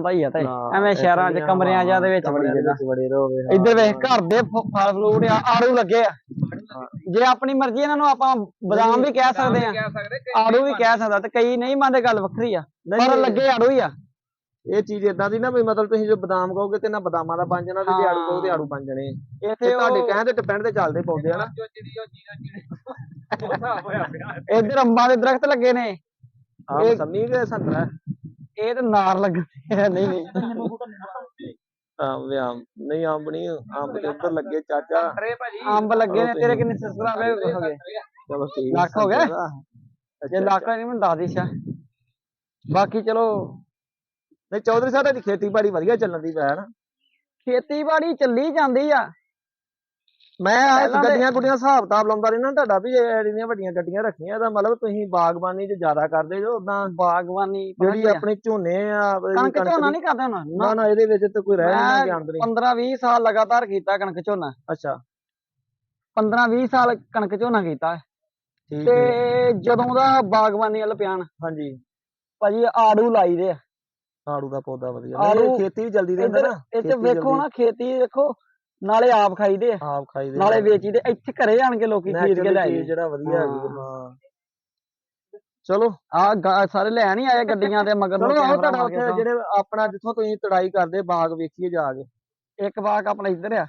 ਦਾ ਹੀ ਆ ਤੇ। ਐਵੇਂ ਸ਼ਹਿਰਾਂ 'ਚ ਕਮਰਿਆਂ ਜਿਹਾ ਦੇ ਵਿੱਚ ਕਮਰਿਆਂ ਬੜੀ ਦੇ ਬੜੇ ਰਹੋਗੇ। ਇੱਧਰ ਵੇਖ ਘਰ ਦੇ ਫਲ ਫਰੂਟ ਆ ਆੜੂ ਲੱਗੇ ਆ। ਜੇ ਆਪਣੀ ਮਰਜ਼ੀ ਇਹਨਾਂ ਨੂੰ ਆਪਾਂ ਬਦਾਮ ਵੀ ਕਹਿ ਸਕਦੇ ਆ। ਆੜੂ ਵੀ ਕਹਿ ਸਕਦਾ ਤੇ ਕਈ ਨਹੀਂ ਮੰਨਦੇ ਗੱਲ ਵੱਖਰੀ ਆ। ਪਰ ਲੱਗੇ ਆੜੂ ਹੀ ਆ। ਇਹ ਚੀਜ਼ ਇਦਾਂ ਦੀ ਨਾ ਵੀ ਮਤਲਬ ਤੁਸੀਂ ਜੋ ਬਦਾਮ ਕਹੋਗੇ ਤੇ ਨਾ ਬਦਾਮਾਂ ਦਾ ਬਣ ਜਾਣਾ ਤੇ ਜੇ ਆੜੂ। ਕਹੋਗੇ ਤੇ ਆੜੂ ਬਣ ਜਾਣੇ ਤੇ ਇੱਥੇ ਤੁਹਾਡੇ ਕਹਿਣ ਤੇ ਡਿਪੈਂਡ ਤੇ ਚੱਲਦੇ ਪਉਂਦੇ ਆ ਨਾ। ਜੋ ਜਿਹੜੀ ਉਹ ਜੀਰਾ ਜਿਹੜੇ ਉਹ ਹਿਸਾਬ ਹੋਇਆ ਪਿਆ। ਇੱਧਰ ਅੰਬਾਂ ਦੇ ਦਰਖਤ ਲੱਗੇ ਨੇ। ਆਹ ਇਹ- ਸੰਨੀ ਕੇ ਸੰਤਰਾ। ਇਹ ਤੇ ਨਾਰ ਲੱਗੇ ਨਹੀਂ ਨਹੀਂ। ਆਮ ਵੀ ਆਮ ਨਹੀਂ ਅੰਬ ਨਹੀਂ ਅੰਬ ਤੇ ਉੱਧਰ ਲੱਗੇ ਚਾਚਾ। ਅੰਬ ਲੱਗੇ ਨੇ ਤੇਰੇ ਕਿੰਨੇ ਸਬਸਕ੍ਰਾਈਬਰ ਹੋ ਗਏ? ਚਲੋ ਠੀਕ ਲੱਖ ਹੋ ਗਏ? ਅੱਛਾ, ਜੇ ਲੱਖ ਨਹੀਂ ਮੈਨੂੰ ਦੱਸ ਦੇ ਸ਼ਾ ਬਾਕੀ ਚਲੋ ਨਹੀਂ ਚੌਧਰੀ ਸਾਹਿਬ ਦੀ ਖੇਤੀਬਾੜੀ ਵਧੀਆ ਚੱਲਣ ਦੀ ਪਿਆ ਨਾ ਖੇਤੀਬਾੜੀ ਚੱਲੀ ਜਾਂਦੀ ਆ। ਮੈਂ ਤੇ- ਗੱਡੀਆਂ ਗੁੱਡੀਆਂ ਹਿਸਾਬ ਕਿਤਾਬ ਲਾਉਂਦਾ ਰਹਿਣਾ ਤੁਹਾਡਾ ਵੀ ਇਹ ਜਿਹੜੀਆਂ ਵੱਡੀਆਂ ਗੱਡੀਆਂ ਰੱਖੀਆਂ ਇਹਦਾ ਮਤਲਬ ਤੁਸੀਂ ਬਾਗਬਾਨੀ 'ਚ ਜ਼ਿਆਦਾ ਕਰਦੇ ਜੋ ਉਦਾਂ ਬਾਗਬਾਨੀ ਜਿਹੜੀ ਆ, ਆਪਣੇ ਝੋਨੇ ਆ ਕਣਕ ਝੋਨਾ ਦੀ- ਨਹੀਂ ਕਰਦੇ ਹੁਣ? ਨਾ ਨਾ ਇਹਦੇ ਵਿੱਚ ਤੇ ਕੋਈ ਰਹਿ ਨਹੀਂ ਗਿਆ ਆਮਦਨੀ 15 20 ਸਾਲ ਲਗਾਤਾਰ ਕੀਤਾ ਕਣਕ ਝੋਨਾ। ਅੱਛਾ। 15 20 ਸਾਲ ਕਣਕ ਝੋਨਾ ਕੀਤਾ। ਤੇ ਜਦੋਂ ਦਾ ਬਾਗਬਾਨੀ ਵੱਲ ਪਿਆਣ ਹਾਂਜੀ। ਭਾਜੀ ਆੜੂ ਲਾਈ ਦੇ ਆ। ਆੜੂ ਦਾ ਪੌਦਾ ਵਧੀਆ। ਨਹੀਂ, ਖੇਤੀ ਵੀ ਜਲਦੀ ਇੱਧਰ ਨਾ। ਇੱਥੇ ਖੇਤੀ ਵੇਖੋ ਨਾ ਖੇਤੀ ਦੇਖੋ ਨਾਲੇ ਆਪ ਖਾਈਦੇ ਆ। ਆਪ ਖਾਈ ਦੇ ਨਾਲੇ ਵੇਚੀਦੇ ਇੱਥੇ ਘਰੇ ਆਣ ਕੇ ਲੋਕੀ ਖਰੀਦ ਕੇ ਲੈ ਆਏ ਜਿਹੜਾ ਵਧੀਆ ਹੈਗੀ ਹਾਂ। ਚਲੋ ਆ ਸਾਰੇ ਲੈਣ ਹੀ ਆਏ ਗੱਡੀਆਂ ਦੇ ਮਗਰ ਨੂੰ ਚਲੋ ਆਓ ਕੈਮਰਾ ਤੁਹਾਡਾ ਉੱਥੇ ਜਿਹੜੇ ਆਪਣਾ ਜਿੱਥੋਂ ਤੁਸੀਂ ਤੜਾਈ ਕਰਦੇ ਬਾਗ ਵੇਖੀਏ ਜਾ ਕੇ। ਇੱਕ ਬਾਗ ਆਪਣਾ ਇੱਧਰ ਆ।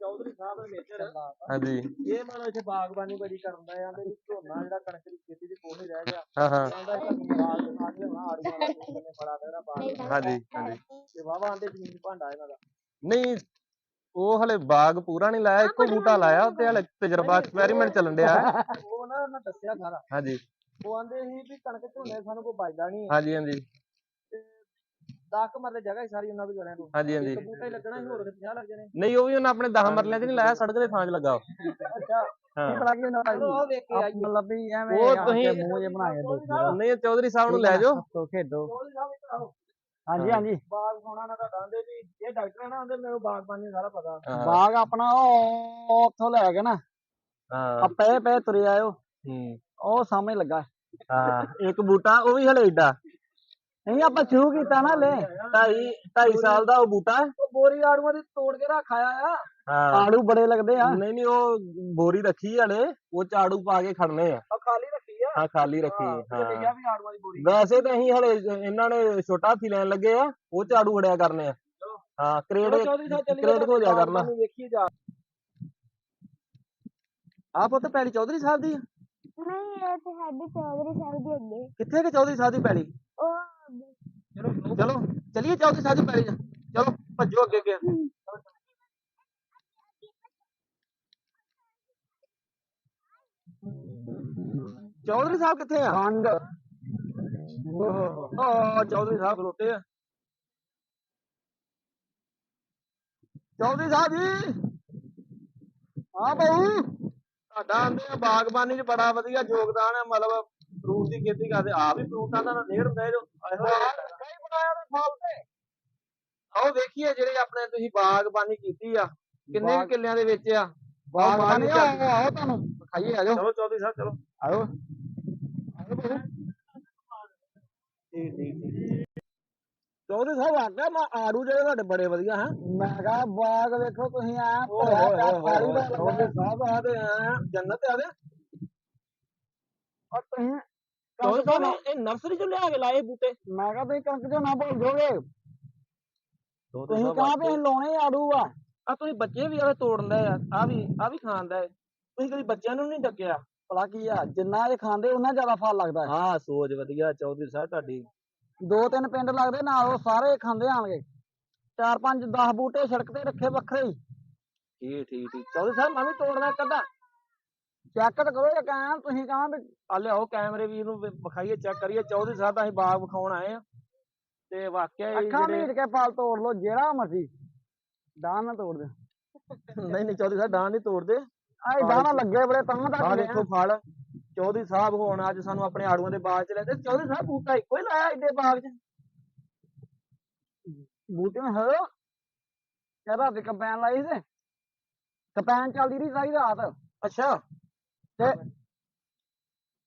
ਚੌਧਰੀ ਸਾਹਿਬ ਦੇ ਮੇਜਰ ਹਾਂਜੀ। ਇਹ ਮਤਲਬ ਇੱਥੇ ਬਾਗਬਾਨੀ ਬੜੀ ਕਰਨ ਦਾ ਆਂਦੇ ਵੀ ਝੋਨਾ ਜਿਹੜਾ ਕਣਕ ਦੀ ਖੇਤੀ ਦੀ ਕੋਲ ਨਹੀਂ ਰਹਿ ਗਿਆ। ਹਾਂ ਹਾਂ। ਆੜੂਆਂ ਬੜਾ ਦੇਣਾ ਬਾਗ ਹਾਂਜੀ ਹਾਂਜੀ। ਤੇ ਵਾਵਾ ਆਂਦੇ ਜ਼ਮੀਨ ਭਾਂਡਾ ਇਹਨਾਂ ਦਾ। ਨਹੀਂ ਉਹ ਹਲੇ ਬਾਗ ਪੂਰਾ ਨਹੀਂ ਲਾਇਆ ਇੱਕੋ ਬੂਟਾ ਲਾਇਆ ਉੱਤੇ ਹਲੇ ਤਜਰਬਾ ਐਕਸਪੈਰੀਮੈਂਟ ਚੱਲਣ ਡਿਆ। ਹੈ। ਉਹ ਨਾ ਉਹਨਾਂ ਦੱਸਿਆ ਸਾਰਾ। ਹਾਂਜੀ। ਉਹ ਆਂਦੇ ਸੀ ਵੀ ਕਣਕ ਝੋਨੇ ਸਾਨੂੰ ਕੋਈ ਬਚਦਾ ਨਹੀਂ ਹਾਂਜੀ ਹਾਂਜੀ। 10 ਮਰਲੇ ਜਗ੍ਹਾ ਹੀ ਸਾਰੀ ਉਹਨਾਂ ਦੀ ਜਣਿਆਂ ਨੂੰ ਹਾਂਜੀ ਹਾਂਜੀ। ਇੱਕ ਬੂਟਾ ਹੀ ਲੱਗਣਾ ਸੀ ਹੋਰ ਤੇ 50 ਲੱਗ ਜਾਣੇ। ਨਹੀਂ ਉਹ ਵੀ ਉਹਨਾਂ ਆਪਣੇ 10 ਮਰਲਿਆਂ 'ਚ ਨਹੀਂ ਲਾਇਆ ਸੜਕ ਦੇ ਥਾਂ 'ਚ ਲੱਗਾ ਉਹ। ਅੱਛਾ। ਹਾਂ। ਪਤਾ ਕੀ ਹੁੰਦਾ ਭਾਜੀ ਉਹ ਵੇਖ ਕੇ ਆਈਏ। ਮਤਲਬ ਵੀ ਐਵੇਂ ਉਹ ਆ ਕੇ ਤੁਸੀਂ- ਮੂੰਹ ਜੇ ਬਣਾਏ ਦੂਜੇ ਨਹੀਂ ਇਹ ਚੌਧਰੀ ਸਾਹਿਬ ਨੂੰ ਲੈ ਜਾਓ। ਖੇਡੋ ਚੌਧਰੀ ਸਾਹਿਬ ਇੱਧਰ ਆਓ। ਹਾਂਜੀ ਹਾਂਜੀ। ਬਾਗ ਸੋਣਾ ਨਾ ਤੁਹਾਡਾ ਆਂਦੇ ਵੀ ਇਹ ਡਾਕਟਰ ਨਾ ਆਂਦੇ ਮੈਨੂੰ ਬਾਗਬਾਨੀ ਸਾਰਾ ਪਤਾ। ਹਾਂ। ਬਾਗ ਆਪਣਾ ਉਹ ਉੱਥੋਂ ਲੈ ਕੇ ਨਾ ਆ ਹਾਂ ਪਏ ਪਏ ਤੁਰੇ ਆਇਓ ਹੂੰ, ਉਹ ਸਾਹਮਣੇ ਲੱਗਾ। ਹਾਂ। ਇੱਕ ਬੂਟਾ ਉਹ ਵੀ ਹਲੇ ਏਡਾ। ਨਹੀਂ ਆਪਾਂ ਸ਼ੁਰੂ ਕੀਤਾ ਨਾ ਲੈ ਢਾਈ ਢਾਈ ਸਾਲ ਦਾ ਉਹ ਬੂਟਾ। ਬੋਰੀ ਆੜੂਆਂ ਦੀ ਤੋੜ ਕੇ ਰੱਖ ਆਇਆ ਆ। ਹਾਂ। ਆੜੂ ਬੜੇ ਲੱਗਦੇ ਆ। ਨਹੀਂ ਨਹੀਂ ਉਹ ਬੋਰੀ ਰੱਖੀ ਹਲੇ ਉਹ ਝਾੜੂ ਪਾ ਕੇ ਖੜਨੇ ਆ। ਉਹ ਖਾਲੀ ਰੱਖੀ ਆ? ਹਾਂ ਖਾਲੀ ਰੱਖੀ ਹਾਂ, ਹਾਂ। ਤੇ ਲਿਖਿਆ ਵੀ ਆੜੂਆਂ ਦੀ ਬੋਰੀ। ਵੈਸੇ ਤਾਂ ਅਸੀਂ ਹਲੇ ਇਹਨਾਂ ਨੇ ਛੋਟਾ ਹਾਥੀ ਲੈਣ ਲੱਗੇ ਆ ਉਹ ਝਾੜੂ ਖੜਿਆ ਕਰਨੇ ਆ। ਹਾਂ ਕਰੇਡ ਚੌਧਰੀ ਸਾਹਿਬ ਚੱਲੀਏ ਕਰੇਡ ਹੋ ਜਾ ਕਰਨਾ। ਵੇਖੀਏ ਜਾ। ਆਪ ਉਹ ਤਾਂ ਪੈਲੀ ਚੌਧਰੀ ਸਾਹਿਬ ਦੀ ਆ? ਨਹੀਂ ਇਹ ਤੇ ਸਾਡੀ ਚੌਧਰੀ ਸਾਹਿਬ ਦੀ ਅੱਗੇ। ਕਿੱਥੇ ਕਿ ਚੌਧਰੀ ਸਾਹਿਬ ਦੀ ਪੈਲੀ? ਉਹ ਚਲੋ ਚਲੋ ਚਲਿਏ ਚੌਧਰੀ ਸਾਹਿਬ ਦੀ ਪੈਲੀ ਚਲੋ ਭੱਜੋ ਅੱਗੇ ਅੱਗੇ। ਚੌਧਰੀ ਸਾਹਿਬ ਕਿੱਥੇ ਆ? ਖੰਡ ਓ ਚੌਧਰੀ ਸਾਹਿਬ ਖਲੋਤੇ ਆ। ਚੌਧਰੀ ਸਾਹਿਬ ਜੀ। ਹਾਂ ਬਾਊ ਤੁਹਾਡਾ ਆਂਦੇ ਆ ਬਾਗਬਾਨੀ 'ਚ ਬੜਾ ਵਧੀਆ ਯੋਗਦਾਨ ਹੈ ਮਤਲਬ ਫਰੂਟ ਦੀ ਖੇਤੀ ਕਰਦੇ। ਆ ਵੀ ਫਰੂਟਾਂ ਦਾ ਨੇੜ ਹੁੰਦਾ ਜੋ ਕਈ ਬਣਾਇਆ ਤੇ ਫਲ ਤੇ। ਆਓ ਵੇਖੀਏ ਜਿਹੜੇ ਆਪਣੇ ਤੁਸੀਂ ਬਾਗਬਾਨੀ ਕੀਤੀ ਆ। ਕਿੰਨੇ ਕਿੱਲਿਆਂ ਦੇ ਵਿੱਚ ਆ? ਬਾਗਬਾਨੀ ਆਓ ਆਓ ਤੁਹਾਨੂੰ। ਖਾਈਏ ਆ ਜਾਓ। ਚਲੋ ਚੌਧਰੀ ਸਾਹਿਬ ਚਲੋ। ਆਓ। ਠੀਕ ਠੀਕ ਠੀਕ ਚੌਧਰੀ ਸਾਹਿਬ ਆਖਿਆ ਮੈਂ ਆੜੂ ਜਿਹੜੇ ਤੁਹਾਡੇ ਬੜੇ ਵਧੀਆ ਹੈ। ਮੈਂ ਕਹਾ ਬਾਗ ਵੇਖੋ ਤੁਸੀਂ ਆ ਓਏ ਹੋਏ ਹੋਏ ਆੜੂ ਦਾ ਹੋਏ। ਚੌਧਰੀ ਸਾਹਿਬ ਆ ਤੇ ਐਂ ਜੰਨਤ ਆ ਦੇ ਔਰ ਤੁਸੀਂ ਚੌਧਰੀ ਸਾਹਿਬ ਇਹ ਨਰਸਰੀ ਚੋਂ ਲਿਆ ਕੇ ਲਾਏ ਬੂਟੇ। ਮੈਂ ਕਹਾ ਤੁਸੀਂ ਕਣਕ ਝੋਨਾ ਭੁੱਲ ਜਾਓਗੇ ਤੁਸੀਂ ਕਹਾਂ ਵੀ ਲਾਉਣੇ ਆੜੂ ਆ? ਆ ਤੁਸੀਂ ਬੱਚੇ ਵੀ ਆਵੇ ਤੋੜਨ ਆ ਆ ਵੀ ਆ ਵੀ ਖਾਂਦਾ ਹੈ ਤੁਸੀਂ ਕਦੀ ਬੱਚਿਆਂ ਨੂੰ ਨਹੀਂ ਡੱਕਿਆ? ਭਲਾ ਕੀ ਆ ਜਿੰਨਾ ਇਹ ਖਾਂਦੇ ਉਹਨਾਂ ਜ਼ਿਆਦਾ ਫਲ ਲੱਗਦਾ ਹੈ। ਹਾਂ ਸੋਚ ਵਧੀਆ ਚੌਧਰੀ ਸਾਹਿਬ ਤੁਹਾਡੀ। ਦੋ ਤਿੰਨ ਪਿੰਡ ਲੱਗਦੇ ਨਾਲ ਉਹ ਸਾਰੇ ਖਾਂਦੇ ਆਣਗੇ। ਚਾਰ ਪੰਜ 10 ਬੂਟੇ ਸੜਕ ਤੇ ਰੱਖੇ ਵੱਖਰੇ ਹੀ। ਠੀਕ ਠੀਕ ਠੀਕ। ਚੌਧਰੀ ਸਾਹਿਬ ਮੈਂ ਵੀ ਤੋੜਨਾ ਕਦਾ ਚੈੱਕ ਤਾਂ ਕਰੋ ਜੇ ਕਹਿਣ ਤੁਸੀਂ ਕਹਾਂ ਵੀ ਆ ਲਿਆਓ ਕੈਮਰੇ ਵੀ ਇਹਨੂੰ ਵਿ- ਵਿਖਾਈਏ ਚੈੱਕ ਕਰੀਏ। ਚੌਧਰੀ ਸਾਹਿਬ ਦਾ ਅਸੀਂ ਬਾਗ ਵਿਖਾਉਣ ਆਏ ਆ। ਤੇ ਵਾਕਿਆ ਹੀ ਅੱਖਾਂ ਜਿਹੜੇ ਮੀਟ ਕੇ ਫਲ ਤੋੜ ਲਓ ਜਿਹੜਾ ਮਰਜ਼ੀ। ਦਾਣ ਨਾ ਤੋੜ ਦੇ। ਨਹੀਂ ਨਹੀਂ ਚੌਧਰੀ ਸਾਹਿਬ ਡਾਂ ਨਹੀਂ ਤੋੜਦੇ। ਆਏ ਦਾਣਾ ਲੱਗੇ ਬੜੇ ਤਾਂ ਆ ਤੱਕ ਦੇਖੋ ਫਲ ਚੌਧਰੀ ਸਾਹਿਬ ਹੋਣ ਅੱਜ ਸਾਨੂੰ ਆਪਣੇ ਆੜੂਆਂ ਦੇ ਬਾਗ ਚ ਲੈ ਤੇ ਚੌਧਰੀ ਸਾਹਿਬ ਬੂਟਾ ਇੱਕੋ ਹੀ ਲਾਇਆ ਏਡੇ ਬਾਗ ਚ? ਬੂਟੇ ਨੂੰ ਹੈ ਕਹਿੰਦਾ ਤੇ ਕੰਪੈਨ ਲਾਈ ਸੀ? ਕੰਪੈਨ ਚੱਲਦੀ ਰਹੀ ਸਾਰੀ ਰਾਤ। ਅੱਛਾ। ਤੇ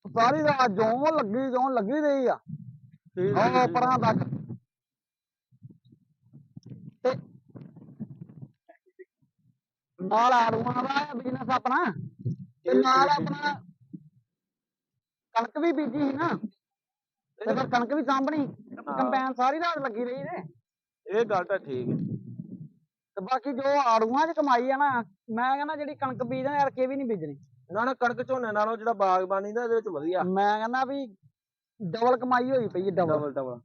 ਸਾਰੀ ਰਾਤ ਜੋਂ ਲੱਗੀ ਜੋਂ ਲੱਗੀ ਰਹੀ ਆ। ਉਹ ਪਰਾਂ ਤੱਕ ਤੇ ਨਾਲ ਆੜੂਆਂ ਦਾ ਬਿਜ਼ਨਸ ਆਪਣਾ। ਤੇ ਨਾਲ ਆਪਣਾ ਕਣਕ ਵੀ ਬੀਜੀ ਸੀ ਨਾ। ਤੇ ਫਿਰ ਕਣਕ ਵੀ ਸਾਂਭਣੀ। ਕੰਪੈਨ ਸਾਰੀ ਰਾਤ ਲੱਗੀ ਰਹੀ ਨੇ। ਇਹ ਗੱਲ ਤਾਂ ਠੀਕ ਹੈ। ਤੇ ਬਾਕੀ ਜੋ ਆੜੂਆਂ 'ਚ ਕਮਾਈ ਆ ਨਾ ਮੈਂ ਕਹਿੰਦਾ ਜਿਹੜੀ ਕਣਕ ਬੀਜਦੇ ਯਾਰ ਕੇ ਵੀ ਨਹੀਂ ਬੀਜਣੀ? ਨਾ ਨਾ ਕਣਕ ਝੋਨੇ ਨਾਲੋਂ ਜਿਹੜਾ ਬਾਗਬਾਨੀ ਦਾ ਇਹਦੇ ਵਿੱਚ ਵਧੀਆ। ਮੈਂ ਕਹਿੰਦਾ ਵੀ ਡਬਲ ਕਮਾਈ ਹੋਈ ਪਈ ਡਬਲ ਡਬਲ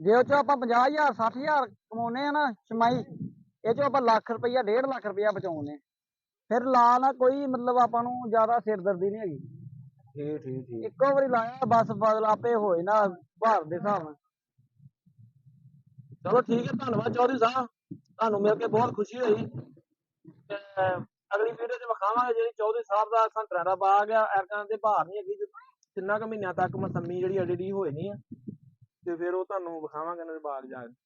ਜੇ ਉਹ ਚੋਂ ਆਪਾਂ 50000 60000 ਕਮਾਉਨੇ ਆ ਨਾ ਛਮਾਈ ਇਹ ਚੋਂ ਆਪਾਂ ਲੱਖ ਰੁਪਈਆ 1.5 ਲੱਖ ਰੁਪਈਆ ਬਚਾਉਨੇ ਫਿਰ ਲਾ ਨਾ ਕੋਈ ਮਤਲਬ ਆਪਾਂ ਨੂੰ ਜ਼ਿਆਦਾ ਸਿਰਦਰਦੀ ਨਹੀਂ ਹੈਗੀ। ਠੀਕ ਠੀਕ ਠੀਕ। ਇੱਕੋ ਵਾਰੀ ਲਾਇਆ ਬਸ ਫਸਲ ਆਪੇ ਹੋਏ ਨਾ ਭਾਰ ਦੇ ਹਿਸਾਬ ਨਾਲ। ਚਲੋ ਠੀਕ ਹੈ ਧੰਨਵਾਦ ਚੌਧਰੀ ਸਾਹਿਬ। ਤੁਹਾਨੂੰ ਮਿਲ ਕੇ ਬਹੁਤ ਖੁਸ਼ੀ ਹੋਈ। ਤੇ ਅਗਲੀ ਵੀਡੀਓ 'ਚ ਵਿਖਾਵਾਂਗੇ ਜਿਹੜੀ ਚੌਧਰੀ ਸਾਹਿਬ ਦਾ ਸੰਤਰਿਆਂ ਦਾ ਬਾਗ ਆ। ਐਰਕਾਂ ਦੇ ਭਾਰ ਨਹੀਂ ਹੈਗੀ ਕਿੰਨਾ ਕੁ ਮਹੀਨਿਆਂ ਤੱਕ ਮਸੰਮੀ ਜਿਹੜੀ ਐਡੀ ਹੋ ਜਾਣੀ ਆ। ਤੇ ਫਿਰ ਉਹ ਤੁਹਾਨੂੰ ਵਿਖਾਵਾਂਗੇ ਇਹਨਾਂ ਦੇ ਬਾਗ ਜਾ ਕੇ।